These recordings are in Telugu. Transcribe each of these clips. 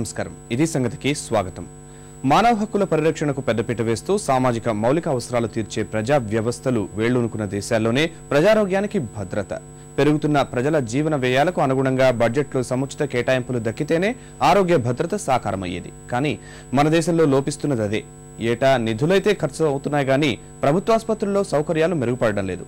నమస్కారం. ఇది సంగతికి స్వాగతం. మానవ హక్కుల పరిరక్షణకు పెద్దపీట వేస్తూ సామాజిక మౌలిక అవసరాలు తీర్చే ప్రజా వ్యవస్థలు వేళ్ళూనుకున్న దేశాల్లోనే ప్రజారోగ్యానికి భద్రత. పెరుగుతున్న ప్రజల జీవన వ్యయాలకు అనుగుణంగా బడ్జెట్లో సముచిత కేటాయింపులు దక్కితేనే ఆరోగ్య భద్రత సాకారమయ్యేది. కానీ మన దేశంలో లోపిస్తున్నది అదే. ఏటా నిధులైతే ఖర్చు అవుతున్నాయి కానీ ప్రభుత్వాసుపత్రుల్లో సౌకర్యాలు మెరుగుపడడం లేదు.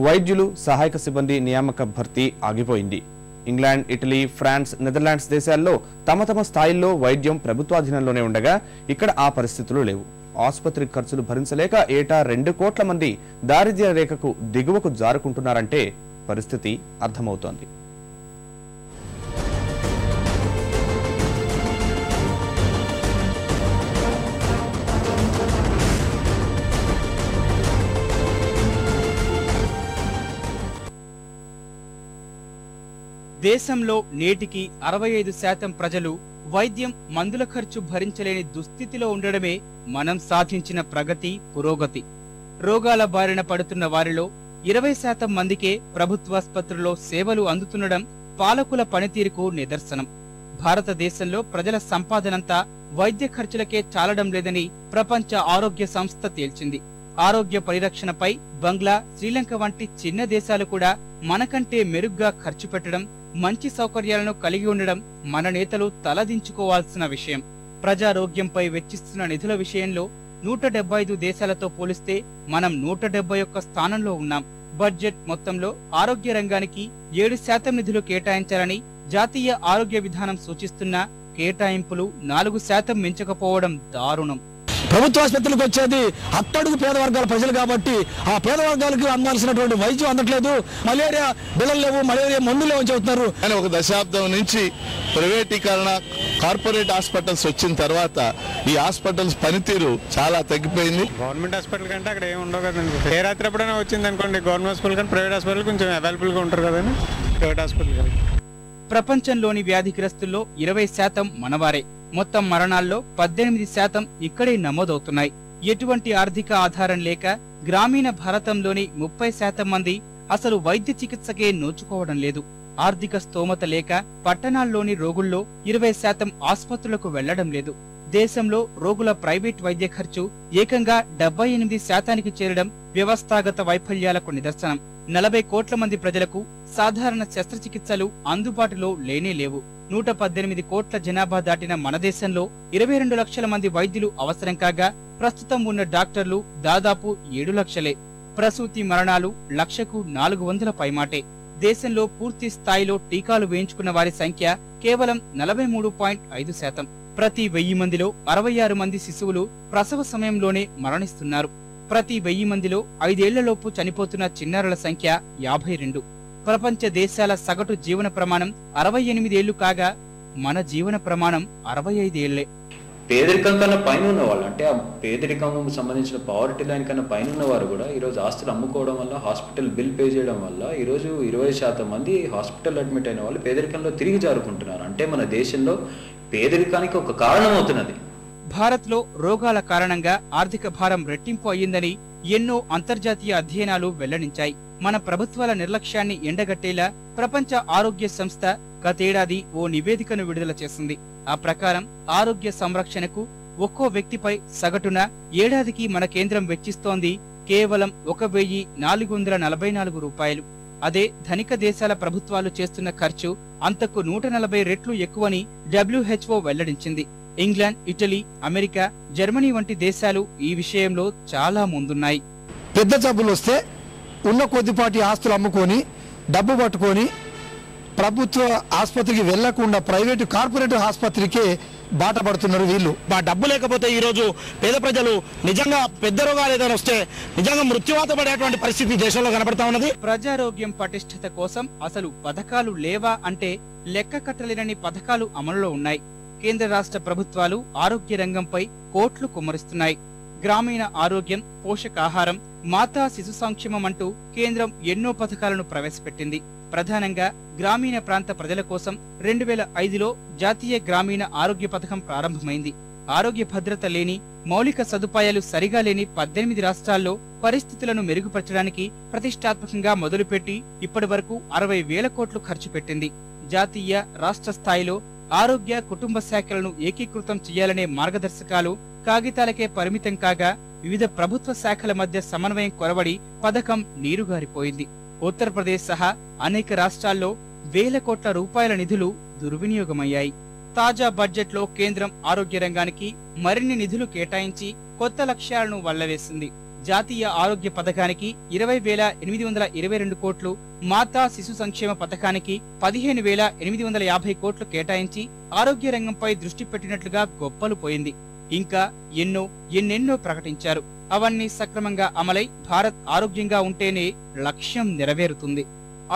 వైద్యులు సహాయక సిబ్బంది నియామక భర్తీ ఆగిపోయింది. ఇంగ్లాండ్ ఇటలీ ఫ్రాన్స్ నెదర్లాండ్స్ దేశాల్లో తమ తమ స్థాయిల్లో వైద్యం ప్రభుత్వాధీనంలోనే ఉండగా ఇక్కడ ఆ పరిస్థితులు లేవు. ఆసుపత్రి ఖర్చులు భరించలేక ఏటా రెండు కోట్ల మంది దారిద్ర్య రేఖకు దిగువకు జారుకుంటున్నారంటే పరిస్థితి అర్థమవుతోంది. దేశంలో నేటికి అరవై ఐదు శాతం ప్రజలు వైద్యం మందుల ఖర్చు భరించలేని దుస్థితిలో ఉండడమే మనం సాధించిన ప్రగతి పురోగతి. రోగాల బారిన పడుతున్న వారిలో ఇరవై శాతం మందికే ప్రభుత్వాసుపత్రుల్లో సేవలు అందుతుండడం పాలకుల పనితీరుకు నిదర్శనం. భారతదేశంలో ప్రజల సంపాదనంతా వైద్య ఖర్చులకే చాలడం లేదని ప్రపంచ ఆరోగ్య సంస్థ తేల్చింది. ఆరోగ్య పరిరక్షణపై బంగ్లా శ్రీలంక వంటి చిన్న దేశాలు కూడా మనకంటే మెరుగ్గా ఖర్చు పెట్టడం మంచి సౌకర్యాలను కలిగి ఉండడం మన నేతలు తలదించుకోవాల్సిన విషయం. ప్రజారోగ్యంపై వెచ్చిస్తున్న నిధుల విషయంలో నూట డెబ్బై ఐదు దేశాలతో పోలిస్తే మనం నూట డెబ్బై ఒక్క స్థానంలో ఉన్నాం. బడ్జెట్ మొత్తంలో ఆరోగ్య రంగానికి ఏడు శాతం నిధులు కేటాయించాలని జాతీయ ఆరోగ్య విధానం సూచిస్తున్నా కేటాయింపులు నాలుగు శాతం మించకపోవడం దారుణం. ప్రభుత్వ ఆసుపత్రులకు వచ్చేది అట్టడుగు పేద వర్గాల ప్రజలు కాబట్టి ఆ పేద వర్గాలకు అందాల్సినటువంటి వైద్యం అందట్లేదు. మలేరియా బిళ్ళలు లేవు మలేరియా మందులు లేవని చెబుతున్నారు. కానీ ఒక దశాబ్దం నుంచి ప్రైవేటీకరణ కార్పొరేట్ హాస్పిటల్స్ వచ్చిన తర్వాత ఈ హాస్పిటల్స్ పనితీరు చాలా తగ్గిపోయింది. గవర్నమెంట్ హాస్పిటల్ కంటే అక్కడ ఏమి ఉండవు కదండి. ఏ రాత్రి ఎప్పుడైనా వచ్చింది అనుకోండి గవర్నమెంట్ హాస్పిటల్ కానీ ప్రైవేట్ హాస్పిటల్ కొంచెం అవైలబుల్గా ఉంటారు కదండి. ప్రైవేట్ హాస్పిటల్ ప్రపంచంలోని వ్యాధిగ్రస్తుల్లో ఇరవై శాతం మనవారే. మొత్తం మరణాల్లో పద్దెనిమిది శాతం ఇక్కడే నమోదవుతున్నాయి. ఎటువంటి ఆర్థిక ఆధారం లేక గ్రామీణ భారతంలోని ముప్పై శాతం మంది అసలు వైద్య చికిత్సకే నోచుకోవడం లేదు. ఆర్థిక స్తోమత లేక పట్టణాల్లోని రోగుల్లో ఇరవై శాతం ఆసుపత్రులకు వెళ్ళడం లేదు. దేశంలో రోగుల ప్రైవేట్ వైద్య ఖర్చు ఏకంగా డెబ్బై ఎనిమిది శాతానికి చేరడం వ్యవస్థాగత వైఫల్యాలకు నిదర్శనం. నలభై కోట్ల మంది ప్రజలకు సాధారణ శస్త్రచికిత్సలు అందుబాటులో లేనే లేవు. నూట పద్దెనిమిది కోట్ల జనాభా దాటిన మన దేశంలో ఇరవై రెండు లక్షల మంది వైద్యులు అవసరం కాగా ప్రస్తుతం ఉన్న డాక్టర్లు దాదాపు ఏడు లక్షలే. ప్రసూతి మరణాలు లక్షకు నాలుగు వందల పైమాటే. దేశంలో పూర్తి స్థాయిలో టీకాలు వేయించుకున్న వారి సంఖ్య కేవలం నలభై మూడు పాయింట్ ఐదు శాతం. ప్రతి వెయ్యి మందిలో అరవై ఆరు మంది శిశువులు ప్రసవ సమయంలోనే మరణిస్తున్నారు. ప్రతి వెయ్యి మందిలో ఐదేళ్ళలోపు చనిపోతున్న చిన్నారుల సంఖ్య యాభై రెండు. ప్రపంచ దేశాల సగటు జీవన ప్రమాణం అరవై ఎనిమిదేళ్ళు కాగా మన జీవన ప్రమాణం అరవై ఐదేళ్ళే. పేదరికం కన్నా పైన ఉన్నవాళ్ళు అంటే ఆ పేదరికం సంబంధించిన పావర్టీ లైన్ కన్నా పైన ఉన్నవారు కూడా ఈరోజు ఆస్తులు అమ్ముకోవడం వల్ల హాస్పిటల్ బిల్ పే చేయడం వల్ల ఈరోజు ఇరవై శాతం మంది హాస్పిటల్ అడ్మిట్ అయిన వాళ్ళు పేదరికంలో తిరిగి జారుకుంటున్నారు. అంటే మన దేశంలో పేదరికానికి ఒక కారణం అవుతున్నది భారత్లో రోగాల కారణంగా ఆర్థిక భారం రెట్టింపు అయ్యిందని ఎన్నో అంతర్జాతీయ అధ్యయనాలు వెల్లడించాయి. మన ప్రభుత్వాల నిర్లక్ష్యాన్ని ఎండగట్టేలా ప్రపంచ ఆరోగ్య సంస్థ గతేడాది ఓ నివేదికను విడుదల చేసింది. ఆ ప్రకారం ఆరోగ్య సంరక్షణకు ఒక్కో వ్యక్తిపై సగటున ఏడాదికి మన కేంద్రం వెచ్చిస్తోంది కేవలం ఒక వెయ్యి నాలుగు వందల నలభై నాలుగు రూపాయలు. అదే ధనిక దేశాల ప్రభుత్వాలు చేస్తున్న ఖర్చు అంతకు నూట నలభై రెట్లు ఎక్కువని డబ్ల్యూహెచ్ఓ వెల్లడించింది. ఇంగ్లాండ్ ఇటలీ అమెరికా జర్మనీ వంటి దేశాలు ఈ విషయంలో చాలా ముందున్నాయి. పెద్ద జబ్బులు వస్తే ఉన్న కొద్దిపాటి ఆస్తులు అమ్ముకొని డబ్బు పట్టుకొని ప్రభుత్వ ఆసుపత్రికి వెళ్ళకుండా ప్రైవేటు కార్పొరేట్ ఆసుపత్రికే బాట పడుతున్నారు వీళ్ళు. ఆ డబ్బు లేకపోతే ఈ రోజు పేద ప్రజలు నిజంగా పెద్ద రోగాలు ఏదైనా వస్తే నిజంగా మృత్యువాత పడేటువంటి పరిస్థితి దేశంలో కనబడతా ఉన్నది. ప్రజారోగ్యం పటిష్టత కోసం అసలు పథకాలు లేవా అంటే లెక్క కట్టలేనని పథకాలు అమలులో ఉన్నాయి. కేంద్ర రాష్ట్ర ప్రభుత్వాలు ఆరోగ్య రంగంపై కోట్లు కుమ్మరిస్తున్నాయి. గ్రామీణ ఆరోగ్యం పోషకాహారం మాతా శిశు సంక్షేమం అంటూ కేంద్రం ఎన్నో పథకాలను ప్రవేశపెట్టింది. ప్రధానంగా గ్రామీణ ప్రాంత ప్రజల కోసం రెండు వేల ఐదులో జాతీయ గ్రామీణ ఆరోగ్య పథకం ప్రారంభమైంది. ఆరోగ్య భద్రత లేని మౌలిక సదుపాయాలు సరిగా లేని పద్దెనిమిది రాష్ట్రాల్లో పరిస్థితులను మెరుగుపరచడానికి ప్రతిష్టాత్మకంగా మొదలుపెట్టి ఇప్పటి వరకు అరవై వేల కోట్లు ఖర్చు పెట్టింది. జాతీయ రాష్ట్ర స్థాయిలో ఆరోగ్య కుటుంబ శాఖలను ఏకీకృతం చేయాలనే మార్గదర్శకాలు కాగితాలకే పరిమితం కాగా వివిధ ప్రభుత్వ శాఖల మధ్య సమన్వయం కొరవడి పథకం నీరుగారిపోయింది. ఉత్తరప్రదేశ్ సహా అనేక రాష్ట్రాల్లో వేల కోట్ల రూపాయల నిధులు దుర్వినియోగమయ్యాయి. తాజా బడ్జెట్లో కేంద్రం ఆరోగ్య రంగానికి మరిన్ని నిధులు కేటాయించి కొత్త లక్ష్యాలను వల్లవేసింది జాతీయ ఆరోగ్య పథకానికి ఇరవై వేల ఎనిమిది వందల ఇరవై రెండు కోట్లు మాతా శిశు సంక్షేమ పథకానికి పదిహేను వేల ఎనిమిది వందల యాభై కోట్లు కేటాయించి ఆరోగ్య రంగంపై దృష్టి పెట్టినట్లుగా గొప్పలు పోయింది. ఇంకా ఎన్నో ఎన్నెన్నో ప్రకటించారు. అవన్నీ సక్రమంగా అమలై భారత్ ఆరోగ్యంగా ఉంటేనే లక్ష్యం నెరవేరుతుంది.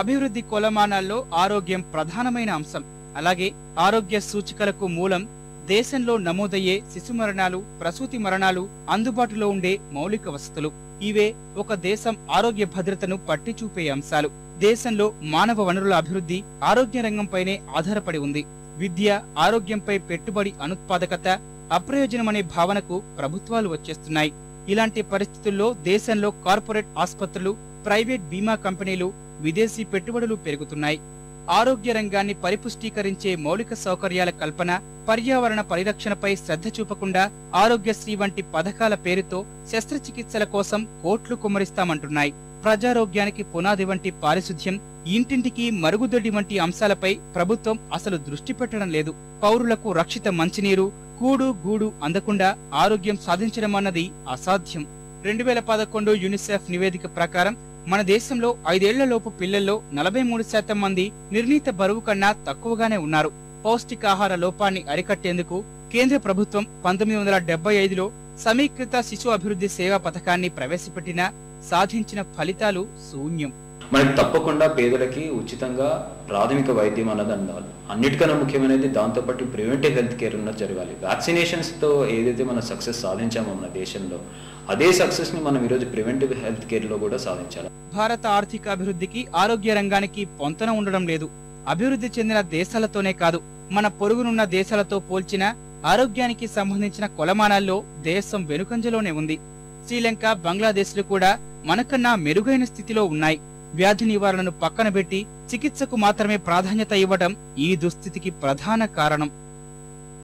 అభివృద్ధి కొలమానాల్లో ఆరోగ్యం ప్రధానమైన అంశం. అలాగే ఆరోగ్య సూచికలకు మూలం దేశంలో నమోదయ్యే శిశు మరణాలు ప్రసూతి మరణాలు అందుబాటులో ఉండే మౌలిక వసతులు. ఇవే ఒక దేశం ఆరోగ్య భద్రతను పట్టి చూపే అంశాలు. దేశంలో మానవ వనరుల అభివృద్ధి ఆరోగ్య రంగంపైనే ఆధారపడి ఉంది. విద్య ఆరోగ్యంపై పెట్టుబడి అనుత్పాదకత అప్రయోజనమనే భావనకు ప్రభుత్వాలు వచ్చేస్తున్నాయి. ఇలాంటి పరిస్థితుల్లో దేశంలో కార్పొరేట్ ఆసుపత్రులు ప్రైవేట్ బీమా కంపెనీలు విదేశీ పెట్టుబడులు పెరుగుతున్నాయి. ఆరోగ్య రంగాన్ని పరిపుష్టీకరించే మౌలిక సౌకర్యాల కల్పన పర్యావరణ పరిరక్షణపై శ్రద్ధ చూపకుండా ఆరోగ్యశ్రీ వంటి పథకాల పేరుతో శస్త్రచికిత్సల కోసం కోట్లు కుమ్మరిస్తామంటున్నాయి. ప్రజారోగ్యానికి పునాది వంటి పారిశుధ్యం ఇంటింటికి మరుగుదొడ్డి వంటి అంశాలపై ప్రభుత్వం అసలు దృష్టి పెట్టడం లేదు. పౌరులకు రక్షిత మంచినీరు కూడు గూడు అందకుండా ఆరోగ్యం సాధించడం అన్నది అసాధ్యం. రెండు వేల పదకొండు యునిసెఫ్ నివేదిక ప్రకారం మన దేశంలో ఐదేళ్ళలోపు పిల్లల్లో నలభై మూడు శాతం మంది నిర్ణీత బరువు కన్నా తక్కువగానే ఉన్నారు. పౌష్టికాహార లోపాన్ని అరికట్టేందుకు కేంద్ర ప్రభుత్వం పంతొమ్మిది వందల డెబ్బై ఐదులో సమీకృత శిశు అభివృద్ధి సేవా పథకాన్ని ప్రవేశపెట్టినా సాధించిన ఫలితాలు శూన్యం. మనకి తప్పకుండా పేదలకి ఉచితంగా ప్రాథమిక వైద్యం అన్నది అందాలి. అన్నిటికన్నా ముఖ్యమైనది దాంతోపాటు ప్రివెంటివ్ హెల్త్ కేర్ ఉన్నది జరగాలి. వ్యాక్సినేషన్స్తో ఏదైతే మనం సక్సెస్ సాధించామో మన దేశంలో అదే సక్సెస్ని మనం ఈరోజు ప్రివెంటివ్ హెల్త్ కేర్లో కూడా సాధించాలి. భారత ఆర్థిక అభివృద్ధికి ఆరోగ్య రంగానికి పొంతన ఉండడం లేదు. అభివృద్ధి చెందిన దేశాలతోనే కాదు మన పొరుగునున్న దేశాలతో పోల్చిన ఆరోగ్యానికి సంబంధించిన కొలమానాల్లో దేశం వెనుకంజలోనే ఉంది. శ్రీలంక బంగ్లాదేశ్లు కూడా మనకన్నా మెరుగైన స్థితిలో ఉన్నాయి. వ్యాధి నివారణను పక్కన పెట్టి చికిత్సకు మాత్రమే ప్రాధాన్యత ఇవ్వటం ఈ దుస్థితికి ప్రధాన కారణం.